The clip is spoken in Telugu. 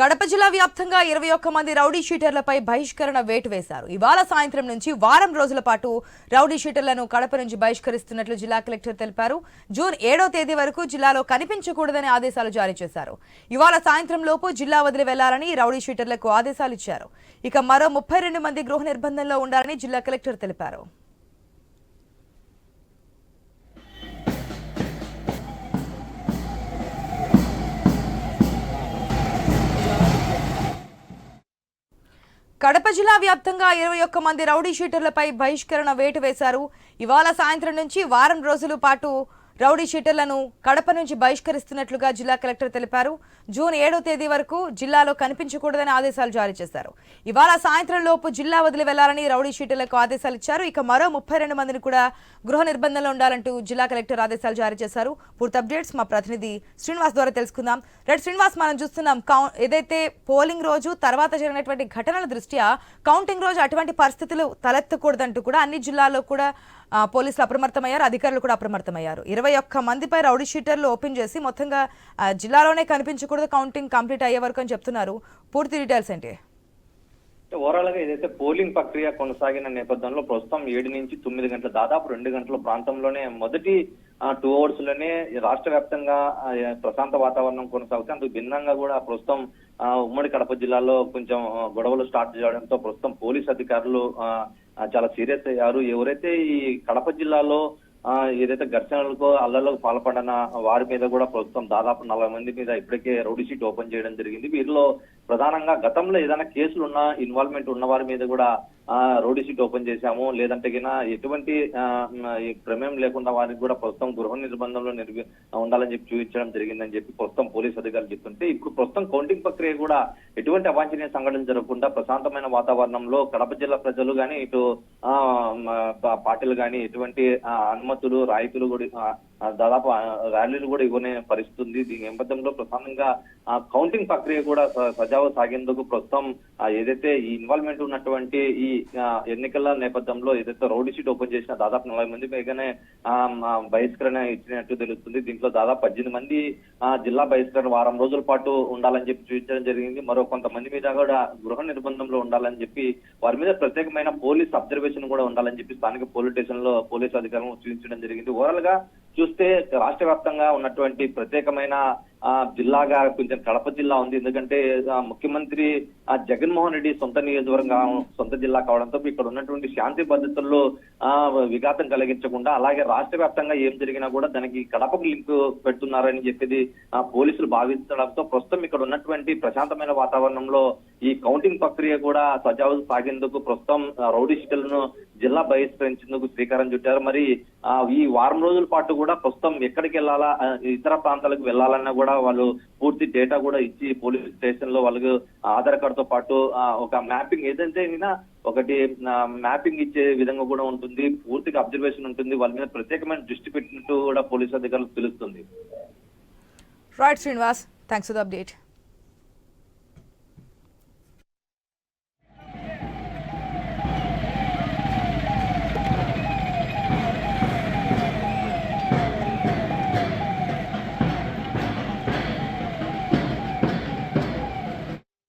కడప జిల్లా వ్యాప్తంగా ఇరవై ఒక్క మంది రౌడీ షీటర్లపై బహిష్కరణ వేటు వేశారు. ఇవాళ సాయంత్రం నుంచి వారం రోజుల పాటు రౌడీ షీటర్లను కడప నుంచి బహిష్కరిస్తున్నట్లు జిల్లా కలెక్టర్ తెలిపారు. జూన్ ఏడో తేదీ వరకు జిల్లాలో కనిపించకూడదని ఆదేశాలు జారీ చేశారు. ఇవాళ సాయంత్రం లోపు జిల్లా వదిలి వెళ్ళాలని రౌడీ షీటర్లకు ఆదేశాలు ఇచ్చారు. ఇక మరో ముప్పై రెండు మంది గృహ నిర్బంధంలో ఉండాలని జిల్లా కలెక్టర్ తెలిపారు. కడప జిల్లా వ్యాప్తంగా ఇరవై ఒక్క మంది రౌడీ షీటర్లపై బహిష్కరణ వేటు వేశారు. ఇవాళ సాయంత్రం నుంచి వారం రోజుల పాటు రౌడీ షీటర్లను కడప నుంచి బహిష్కరిస్తున్నట్లుగా జిల్లా కలెక్టర్ తెలిపారు. జూన్ ఏడో తేదీ వరకు జిల్లాలో కనిపించకూడదని ఆదేశాలు జారీ చేశారు. ఇవాళ సాయంత్రం లోపు జిల్లా వదిలి వెళ్ళాలని రౌడీ షీటర్లకు ఆదేశాలు ఇచ్చారు. ఇక మరో ముప్పై రెండు మందిని కూడా గృహ నిర్బంధంలో ఉండాలంటూ జిల్లా కలెక్టర్ ఆదేశాలు జారీ చేశారు. పూర్తి అప్డేట్స్ మా ప్రతినిధి శ్రీనివాస్ ద్వారా తెలుసుకుందాం. రెడ్ శ్రీనివాస్ మనం చూస్తున్నాం కౌ ఏదైతే పోలింగ్ రోజు తర్వాత జరిగినటువంటి ఘటనల దృష్ట్యా కౌంటింగ్ రోజు అటువంటి పరిస్థితులు తలెత్తకూడదంటూ కూడా అన్ని జిల్లాల్లో కూడా పోలీసులు అప్రమత్తమయ్యారు అధికారులు కూడా అప్రమత్తమయ్యారు. ఇరవై ఒక్క మందిపై రౌడీ షీటర్లు ఓపెన్ చేసి మొత్తంగా జిల్లాలోనే కనిపించకూడదు కౌంటింగ్ కంప్లీట్ అయ్యే వరకు అని చెప్తున్నారు. పూర్తి డీటెయిల్స్ ఏంటి? ఓవరాల్గా ఏదైతే పోలింగ్ ప్రక్రియ కొనసాగిన నేపథ్యంలో ప్రస్తుతం ఏడు నుంచి తొమ్మిది గంటల దాదాపు రెండు గంటల ప్రాంతంలోనే మొదటి టూ అవర్స్లోనే రాష్ట్ర వ్యాప్తంగా ప్రశాంత వాతావరణం కొనసాగుతుంది. అందుకు భిన్నంగా కూడా ప్రస్తుతం ఉమ్మడి కడప జిల్లాలో కొంచెం గొడవలు స్టార్ట్ చేయడంతో ప్రస్తుతం పోలీస్ అధికారులు ఆ, చాలా సీరియస్ అయ్యారు. ఎవరైతే ఈ కడప జిల్లాలో ఆ, ఏదైతే ఘర్షణలకు అల్లర్లకు పాల్పడిన వారి మీద కూడా ప్రస్తుతం దాదాపు నలభై మంది మీద ఇప్పటికే రౌడీ షీట్ ఓపెన్ చేయడం జరిగింది. వీరిలో ప్రధానంగా గతంలో ఏదైనా కేసులు ఉన్న ఇన్వాల్వ్మెంట్ ఉన్న వారి మీద కూడా ఆ, రౌడీ షీట్ ఓపెన్ చేశాము. లేదంటే గిన ఎటువంటి ప్రమేయం లేకుండా వారికి కూడా ప్రస్తుతం గృహ నిర్బంధంలో నిర్మి ఉండాలని చెప్పి చూపించడం జరిగిందని చెప్పి ప్రస్తుతం పోలీస్ అధికారులు చెప్తుంటే ఇప్పుడు ప్రస్తుతం కౌంటింగ్ ప్రక్రియ కూడా ఎటువంటి అవాంఛనీయ సంఘటన జరగకుండా ప్రశాంతమైన వాతావరణంలో కడప జిల్లా ప్రజలు కానీ ఇటు ఆ, పార్టీలు కానీ ఎటువంటి ఆ, అనుమతులు రాయితులు కూడా దాదాపు ర్యాలీలు కూడా ఇవ్వనే పరిస్థితి ఉంది దీని నేపథ్యంలో ప్రధానంగా ఆ, కౌంటింగ్ ప్రక్రియ కూడా సజావు సాగేందుకు ప్రస్తుతం ఏదైతే ఈ ఇన్వాల్వ్మెంట్ ఉన్నటువంటి ఈ ఎన్నికల నేపథ్యంలో ఏదైతే రౌడీ షీట్ ఓపెన్ చేసిన దాదాపు నలభై మంది పైగానే బహిష్కరణ ఇచ్చినట్టు తెలుస్తుంది. దీంట్లో దాదాపు పద్దెనిమిది మంది జిల్లా బహిష్కరణ వారం రోజుల పాటు ఉండాలని చెప్పి చూపించడం జరిగింది. మరో కొంతమంది మీద కూడా గృహ నిర్బంధంలో ఉండాలని చెప్పి వారి మీద ప్రత్యేకమైన పోలీస్ అబ్జర్వేషన్ కూడా ఉండాలని చెప్పి స్థానిక పోలీస్ స్టేషన్లో పోలీసు అధికారులను సూచించడం జరిగింది. ఓవరాల్గా చూస్తే రాష్ట్ర వ్యాప్తంగా ఉన్నటువంటి ప్రత్యేకమైన జిల్లాగా కొంచెం కడప జిల్లా ఉంది. ఎందుకంటే ఆ, ముఖ్యమంత్రి ఆ, జగన్మోహన్ రెడ్డి సొంత నియోజకవర్గం సొంత జిల్లా కావడంతో ఇక్కడ ఉన్నటువంటి శాంతి భద్రతల్లో ఆ, విఘాతం కలిగించకుండా అలాగే రాష్ట్ర వ్యాప్తంగా ఏం జరిగినా కూడా దానికి కడపకు లింక్ పెడుతున్నారని చెప్పేది ఆ, పోలీసులు భావించడంతో ప్రస్తుతం ఇక్కడ ఉన్నటువంటి ప్రశాంతమైన వాతావరణంలో ఈ కౌంటింగ్ ప్రక్రియ కూడా సజావు సాగేందుకు ప్రస్తుతం ఆ, రౌడీ షీటర్లను జిల్లా బహిష్కరించేందుకు శ్రీకారం చుట్టారు. మరి ఆ, ఈ వారం రోజుల పాటు కూడా ప్రస్తుతం ఎక్కడికి వెళ్ళాలా ఆ, ఇతర ప్రాంతాలకు వెళ్ళాలన్నా కూడా వాళ్ళు పూర్తి డేటా కూడా ఇచ్చి పోలీస్ స్టేషన్లో వాళ్ళకు ఆధార్ కార్డ్తో పాటు ఒక మ్యాపింగ్ ఏదైతే అయినా ఒకటి మ్యాపింగ్ ఇచ్చే విధంగా కూడా ఉంటుంది. పూర్తిగా అబ్జర్వేషన్ ఉంటుంది. వాళ్ళ మీద ప్రత్యేకమైన దృష్టి పెట్టినట్టు కూడా పోలీస్ అధికారులకు తెలుస్తుంది. Right Srinivas thanks for the update